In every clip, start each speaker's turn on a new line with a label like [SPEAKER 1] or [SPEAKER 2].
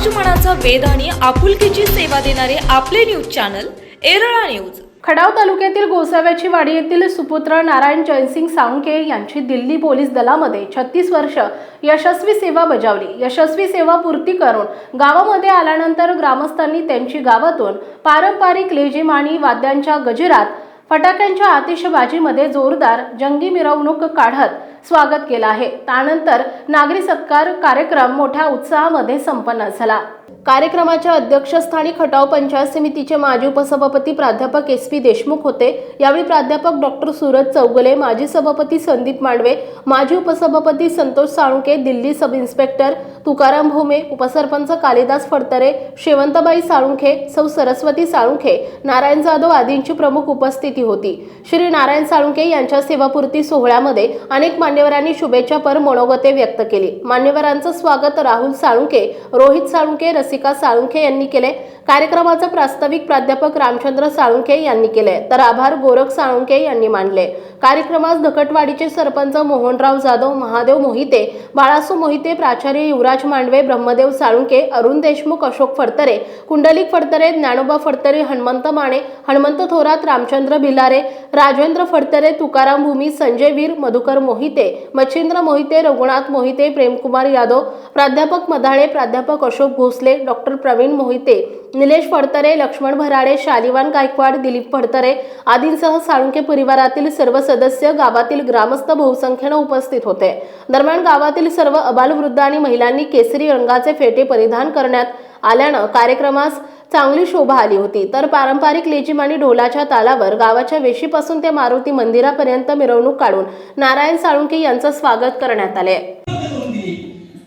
[SPEAKER 1] समाजमनाचा वेद आणि आपुलकीची सेवा देणारे आपले न्यूज चॅनल एरळा न्यूज.
[SPEAKER 2] खडाव तालुक्यातील गोसाव्याची वाडी येथील सुपुत्र नारायण जयसिंग साळुंके यांची दिल्ली पोलीस दलामध्ये छत्तीस वर्ष यशस्वी सेवा बजावली. यशस्वी सेवा पूर्ती करून गावामध्ये आल्यानंतर ग्रामस्थांनी त्यांची गावातून पारंपरिक लेझिम आणि वाद्यांच्या गजरात फटाक्यांच्या आतिषबाजीमध्ये जोरदार जंगी मिरवणूक काढत स्वागत केलं आहे. त्यानंतर नागरी सत्कार कार्यक्रम मोठ्या उत्साहामध्ये संपन्न झाला. कार्यक्रमाच्या अध्यक्षस्थानी खटाव पंचायत समितीचे माजी उपसभापती प्राध्यापक एस पी देशमुख होते. यावेळी प्राध्यापक डॉक्टर सूरज चौगले माजी सभापती संदीप मांडवे माजी उपसभापती संतोष साळुंके दिल्ली सब इन्स्पेक्टर तुकाराम भोमे उपसरपंच कालिदास फडतरे शेवंतबाई साळुंखे सौ सरस्वती साळुंखे नारायण जाधव आदींची प्रमुख उपस्थिती होती. श्री नारायण साळुंखे यांच्या सेवापूर्ती सोहळ्यामध्ये अनेक मान्यवरांनी शुभेच्छापर मनोगते व्यक्त केली. मान्यवरांचं स्वागत राहुल साळुंके रोहित साळुंके रसिका साळुंखे यांनी केले. कार्यक्रमाचं प्रास्ताविक प्राध्यापक रामचंद्र साळुंखे यांनी केले. तर आभार गोरख साळुंखे यांनी मानले. कार्यक्रमास धकटवाडीचे सरपंच मोहनराव जाधव महादेव मोहिते बाळासू मोहिते प्राचार्य युवराज मांडवे ब्रह्मदेव साळुंके अरुण देशमुख अशोक फडतरे कुंडलिक फडतरे ज्ञानोबा फडतरे हनुमंत माने हनुमंत थोरात रामचंद्र भिलारे राजेंद्र फडतरे तुकाराम भूमी संजय वीर मधुकर मोहिते मच्छिंद्र मोहिते रघुनाथ मोहिते प्रेमकुमार यादव प्राध्यापक मधाळे प्राध्यापक अशोक भोसले डॉक्टर प्रवीण मोहिते निलेश फडतरे लक्ष्मण भराडे शालिवान गायकवाड दिलीप फडतरे आदींसह साळुंके परिवारातील सर्व सदस्य गावातील ग्रामस्थ बहुसंख्येनं उपस्थित होते. दरम्यान गावातील सर्व अबालवृद्ध आणि महिलांनी केसरी रंगाचे फेटे परिधान करण्यात आल्यानं कार्यक्रमास चांगली शोभा आली होती. तर पारंपरिक लेजिम आणि ढोलाच्या तालावर गावाच्या वेशीपासून ते मारुती मंदिरापर्यंत मिरवणूक काढून नारायण साळुंके यांचं स्वागत करण्यात आले
[SPEAKER 3] करून दिली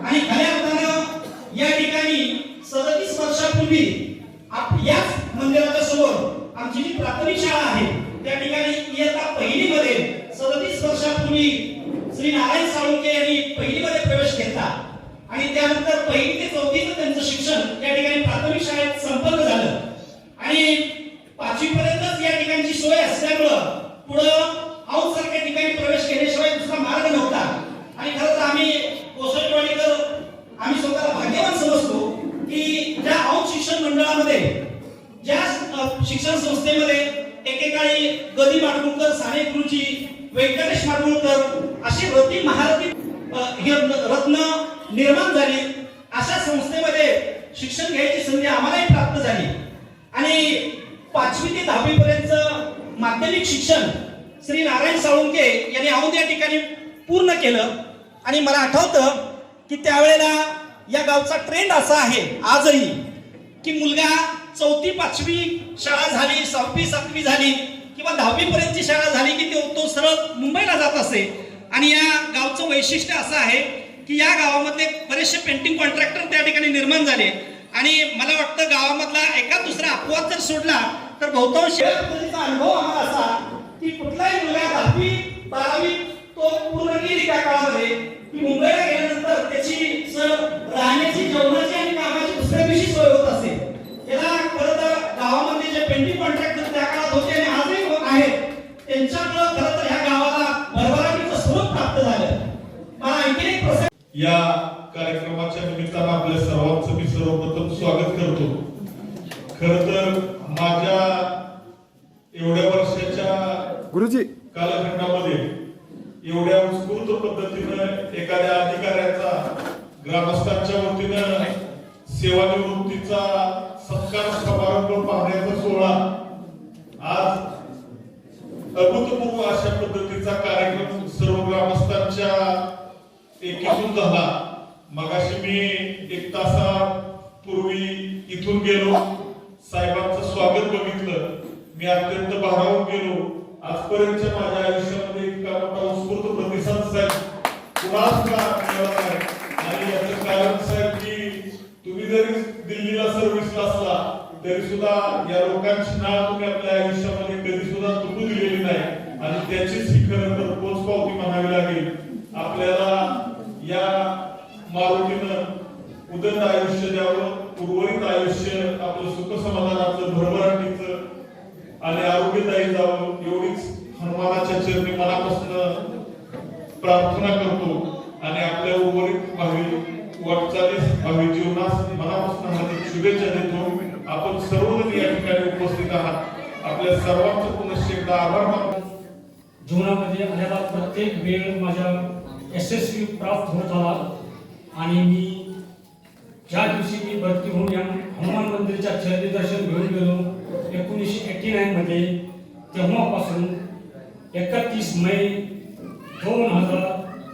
[SPEAKER 3] आणि खऱ्या अर्थानं या ठिकाणी सदतीस वर्षापूर्वी याच मंदिराच्या समोर आमची जी प्राथमिक शाळा आहे त्या ठिकाणी इयत्ता पहिली मध्ये सदतीस वर्षापूर्वी श्री नारायण साळुंके यांनी पहिलीमध्ये प्रवेश घेतला. आणि त्यानंतर पहिली ते चौथीचं त्यांचं शिक्षण या ठिकाणी प्राथमिक शाळेत संपन्न झालं. आणि पाचवी पर्यंतच या ठिकाणची सोय असल्यामुळं पुढं हाऊस सारख्या ठिकाणी प्रवेश केल्याशिवाय दुसरा मार्ग नव्हता. आणि खरं तर आम्ही कोसळवाडीकर आम्ही स्वतःला भाग्यवान समजतो. की ज्या औंध शिक्षण मंडळामध्ये ज्या शिक्षण संस्थेमध्ये एकेकाळी गदी माडगुळकर साने गुरुजी व्यंकटेश माडगुळकर अशी रती महारथी हे रत्न निर्माण झाली. अशा संस्थेमध्ये शिक्षण घ्यायची संधी आम्हालाही प्राप्त झाली. आणि पाचवी ते दहावी पर्यंत माध्यमिक शिक्षण श्री नारायण साळुंके यांनी औंध या ठिकाणी पूर्ण केलं. आणि मला आठवतं की त्यावेळेला या गावचा ट्रेंड असा आहे. आजही की मुलगा चौथी पाचवी शाळा झाली सहावी सातवी झाली किंवा दहावी पर्यंतची शाळा झाली की तो तो सरळ मुंबईला जात असे. आणि या गावचं वैशिष्ट्य असं आहे की या गावामध्ये बरेचसे पेंटिंग कॉन्ट्रॅक्टर त्या ठिकाणी निर्माण झाले. आणि मला वाटतं गावामधला एका दुसरा अपवाद जर सोडला तर बहुतांश अनुभव आम्हाला असा की कुठलाही मुलगा दहावी बारावी तो पूर्ण केली त्या काळामध्ये. की मुंबईला गेल्यानंतर त्याची
[SPEAKER 4] सेवानिवृत्तीचा सत्कार समारंभ पाहण्याचा सोहळा. आज अभूतपूर्व अशा पद्धतीचा कार्यक्रम सर्व ग्रामस्थांच्या एकीतून झाला. मगाशी मी एक तासापूर्वी इथून गेलो. साहेबांचं स्वागत बघितलं. मी अत्यंत भारावून गेलो. आजपर्यंतच्या माझ्या आयुष्यामध्ये इतका मोठा उत्स्फूर्त प्रतिसाद साहेब कुणाच का मिळाला नाही आणि याचं कारण साहेब की तुम्ही जरी दिल्लीला सर्व्हिसला असला तरी सुद्धा या लोकांची नाव तुम्ही आपल्या आयुष्यामध्ये कधी सुद्धा चुकू दिलेली नाही. आणि त्याचीच ही खरं तर पोचपावती म्हणावी लागेल. आपल्याला या मारुतीनं उदंत आयुष्य द्यावं उर्वरित आयुष्य आपलं सुख समाधानाचं भरभराटीचं आणि आरोग्यदायी जावं एवढीच हनुमानाच्या चरणी मनापासून प्रार्थना करतो. आणि आपल्या उर्वरित भावी वाटचालीस भावी जीवनास मनापासून हार्दिक शुभेच्छा देतो आपण सर्वजण या ठिकाणी उपस्थित आहात आपल्या सर्वांचं पुनश्च एकदा आभार मानतो.
[SPEAKER 5] जीवनामध्ये आलेला प्रत्येक वेळ माझ्या यशस्वी प्राप्त होत आला. आणि मी ज्या दिवशी मी भरती होऊन या हनुमान मंदिरच्या चरणी दर्शन घेऊन गेलो एकोणीसशे एटी नाईनमध्ये तेव्हापासून एकतीस मे दोन हजार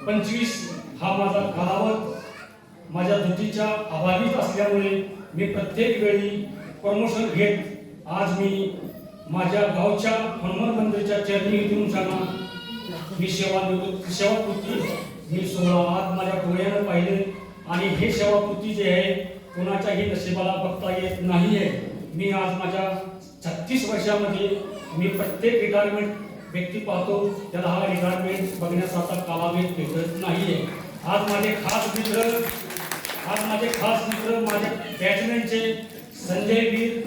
[SPEAKER 5] पंचवीस हा माझा कालावध माझ्या धुतीच्या अभावीत असल्यामुळे मी प्रत्येक वेळी प्रमोशन घेत आज मी माझ्या गावच्या हनुमान मंदिरच्या चरणी येऊन जाणार. मी सेवा निवृत्त सेवाकृती मी सोळा आज माझ्या डोळ्यानं पाहिले. आणि हे सेवाकृती जे आहे कोणाच्याही नशिबाला बघता येत नाही आहे मी आज माझ्या छत्तीस वर्षामध्ये मी प्रत्येक रिटायरमेंट व्यक्ती पाहतो त्याला हा रिटायरमेंट बघण्याचा कालावधी भेटत नाही आहे आज माझे खास मित्र आज माझे खास मित्र माझे बॅटमॅनचे संजय वीर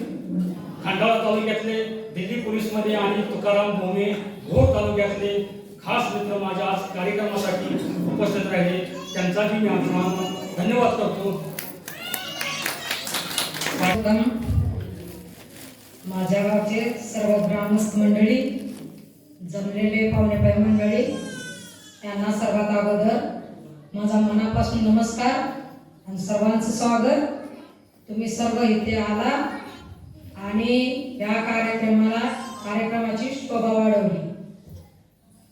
[SPEAKER 5] खंडाळा तालुक्यातले दिल्ली पोलीसमध्ये आणि तुकाराम भोमे भोर तालुक्यातले खास मित्र माझ्या आज कार्यक्रमासाठी उपस्थित राहिले. त्यांचाही मी अभिमान धन्यवाद करतो.
[SPEAKER 6] माझ्या गावचे सर्व ग्रामस्थ मंडळी जमलेले पाहुणेबाई मंडळी यांना सर्वात अगोदर माझा मनापासून नमस्कार आणि सर्वांचं स्वागत. तुम्ही सर्व इथे आला. आणि या कार्यक्रमाला कार्यक्रमाची शोभा वाढवली.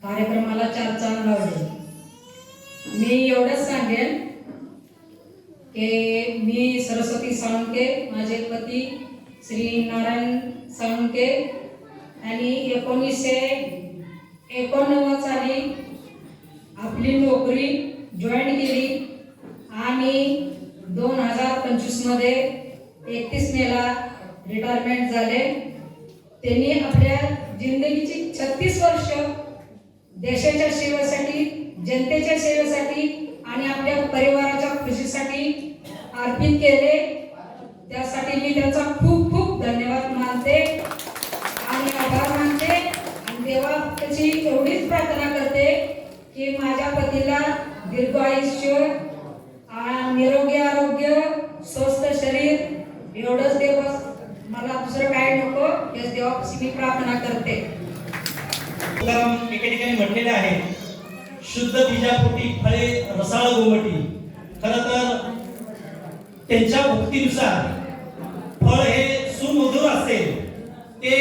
[SPEAKER 6] कार्यक्रमाला चार चांद लावले. मी एवढंच सांगेन की मी सरस्वती साळुंके माझे पती श्री नारायण साळुंके आणि एकोणीसशे एकोणनव्वद साली आपली नोकरी जॉईन केली आणि दोन हजार पंचवीसमध्ये एकतीस मेला रिटायरमेंट झाले. त्यांनी आपल्या जिंदगीची छत्तीस वर्ष देशाच्या सेवेसाठी जनतेच्या सेवेसाठी आणि आपल्या परिवाराच्या खुशीसाठी अर्पित केले. त्यासाठी मी त्यांचा खूप खूप धन्यवाद मानते आणि आभार मानते. आणि देवाची एवढीच प्रार्थना करते की माझ्या पतीला दीर्घ आयुष्य निरोगी आरोग्य स्वस्थ शरीर एवढंच देव मला दुसरं काय नको याच देवापासून मी प्रार्थना करते.
[SPEAKER 3] एका ठिकाणी म्हटलेले आहे शुद्ध बीजापोटी फळे रसाळ गोमटी खर तर त्यांच्या भक्तीनुसार फळ हे सुमधुर असेल ते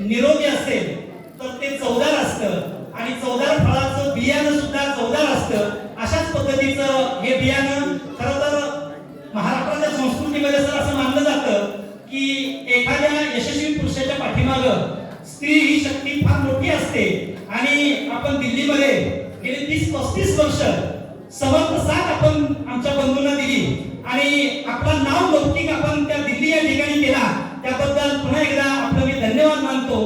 [SPEAKER 3] निरोगी असेल तर ते चवदार असतं. आणि चवदार फळाचं बियाणं सुद्धा चवदार असतं. अशाच पद्धतीचं हे बियाणं खरं तर महाराष्ट्राच्या संस्कृतीमध्ये सर असं मानलं जातं की एखाद्या यशस्वी पुरुषाच्या पाठीमागं स्त्री ही शक्ती फार मोठी असते. आणि आपण दिल्लीमध्ये गेले तीस पस्तीस वर्ष समर्थ साथ आपण आमच्या बंधूंना दिली. आणि आपला नाव लौकिक आपण त्या दिल्ली या ठिकाणी केला. त्याबद्दल पुन्हा एकदा आपलं मी धन्यवाद मानतो.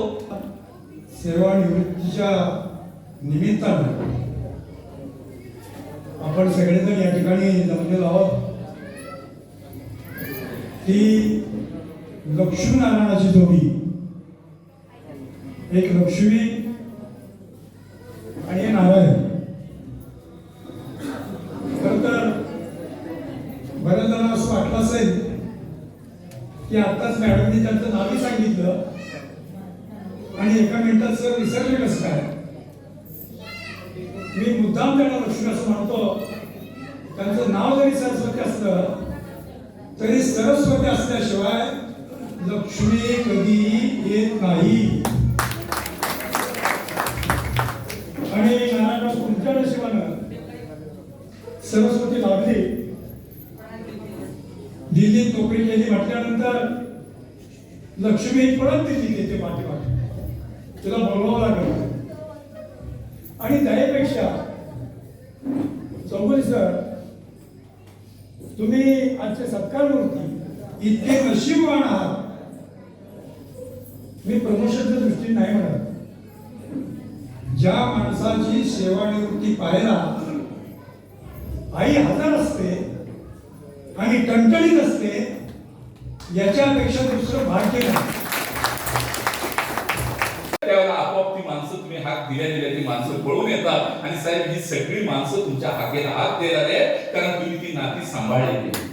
[SPEAKER 7] सेवानिवृत्तीच्या निमित्तानं आपण सगळेजण या ठिकाणी जमलेलो आहोत ती लक्ष्मीनारायणाची जोडी. एक लक्ष्मी आणि नारायण. खर तर बऱ्याच जणांना असं वाटलं असेल की आत्ताच मॅडमनी त्यांचं नावही सांगितलं आणि एका मिनिटात सर विसरले कसं काय? मी मुद्दाम त्यांना लक्ष्मी असं म्हणतो त्यांचं नाव जरी सरस्वती असलं तरी सरस्वती असल्याशिवाय लक्ष्मी कधी येत नाही. आणि नारायणराव तुमच्या नशिबानं सरस्वती लाभली. दिल्लीत नोकरी केली म्हटल्यानंतर लक्ष्मी परत दिली तिथे पाठीमागे. तिला बोलवावं लागलं. आणि त्यापेक्षा चौगुले सर तुम्ही आजचे सत्कार मूर्ती इतके नशीबवान आहात. मी प्रमोशनच्या दृष्टीने नाही म्हणत. ज्या माणसाची सेवानिवृत्ती पाहायला आई हजार असते आणि टणटणीत असते याच्यापेक्षा दुसरं भाग्य नाही.
[SPEAKER 8] त्यावेळेला आपोआप ती माणसं तुम्ही हाक दिल्या दिल्या ती माणसं पळून येतात. आणि साहेब ही सगळी माणसं तुमच्या हाकेला हात देणार आहे कारण तुम्ही ती नाती सांभाळलेली आहे.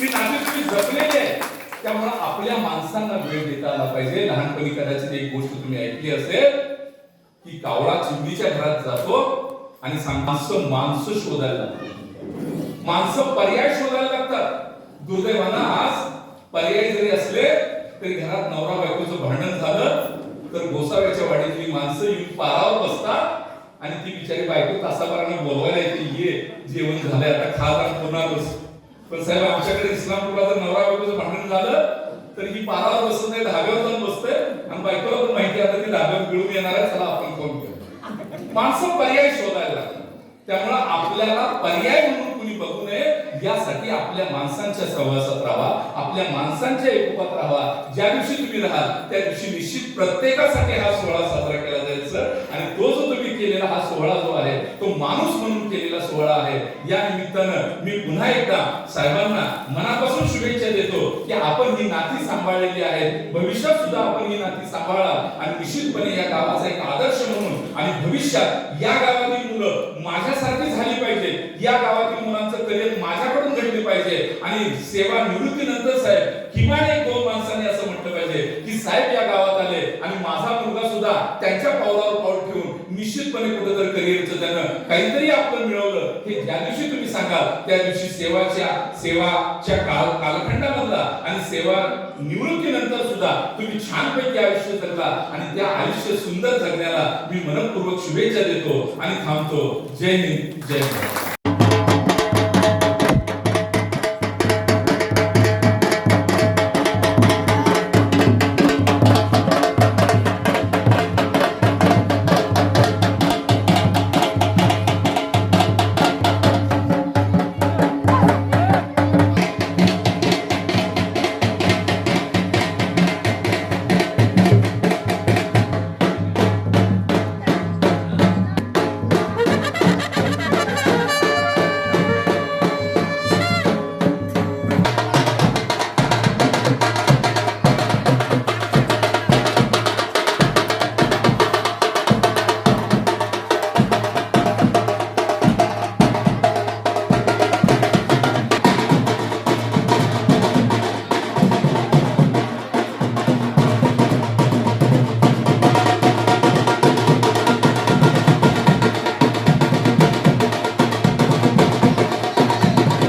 [SPEAKER 8] ती नाती तुम्ही जपलेली आहे त्यामुळे आपल्या माणसांना वेळ देता आला पाहिजे. लहानपणी कदाचित एक गोष्ट तुम्ही ऐकली असेल की कावळा चिमणीच्या घरात जातो आणि माणसं माणसं शोधायला लागतात. माणसं पर्याय शोधायला लागतात. दुर्दैवानं आज पर्याय जरी असले तरी घरात नवरा बायकोचं भांडण झालं तर गोसाव्याच्या वाडीतली माणसं येऊन पारावर बसतात आणि ती बिचारी बायको तासाभरानं बोलवायला येते ये जेवण झालंय आता खा जाण बस पण साहेब आमच्याकडे इस्लामपूरला जर नवरा बायकोचं भांडण झालं तर ही पारावर बसत नाही धाब्यावर जाऊन बसते आणि बायकोला पण माहिती आता ती धाब्यावर मिळून येणार आहे चला आपण फोन करू. माणसं पर्याय शोधायला लागतात. त्यामुळं आपल्याला पर्याय म्हणून कुणी बघू नये यासाठी आपल्या माणसांच्या सहवासात राहा आपल्या माणसांच्या एकोपात राहा. ज्या दिवशी तुम्ही राहाल त्या दिवशी निश्चित प्रत्येकासाठी हा सोहळा साजरा केला जायचा आणि तो जो तुम्ही केलेला हा सोहळा जो आहे तो माणूस म्हणून केलेला सोहळा आहे. या निमित्तानं मी पुन्हा एकदा साहेबांना मनापासून शुभेच्छा देतो की आपण ही नाती सांभाळलेली आहेत. भविष्यात सुद्धा आपण ही नाती सांभाळा आणि निश्चितपणे या गावाचा एक आदर्श म्हणून आणि भविष्यात या गावातील मुलं माझ्यासारखी झाली पाहिजे. या गावातील मुलांचं करिअर माझ्याकडून घडले पाहिजे. आणि सेवा निवृत्तीनंतर साहेब किमान एक दोन माणसांनी असं म्हटलं पाहिजे की साहेब या गावात आले आणि माझा मुलगा सुद्धा त्यांच्या पावलावर पाऊल निश्चितपणे कुठेतरी करिअरचं त्यानं काहीतरी आपलं मिळवलं. हे ज्या दिवशी तुम्ही सांगाल त्या दिवशी सेवाच्या सेवाच्या काल कालखंडामधला आणि सेवा निवृत्तीनंतर सुद्धा तुम्ही छानपैकी आयुष्य जगला आणि त्या आयुष्य सुंदर जगण्याला मी मनपूर्वक शुभेच्छा देतो आणि थांबतो. जय हिंद जय भारत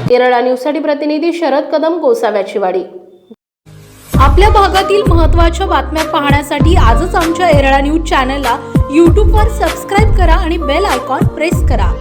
[SPEAKER 2] केरळा न्यूजसाठी प्रतिनिधी शरद कदम गोसाव्याची वाडी
[SPEAKER 1] आपल्या भागातील महत्त्वाच्या बातम्या पाहण्यासाठी आजच आमच्या एरळा न्यूज चॅनलला यूट्यूबवर सबस्क्राईब करा आणि बेल आयकॉन प्रेस करा.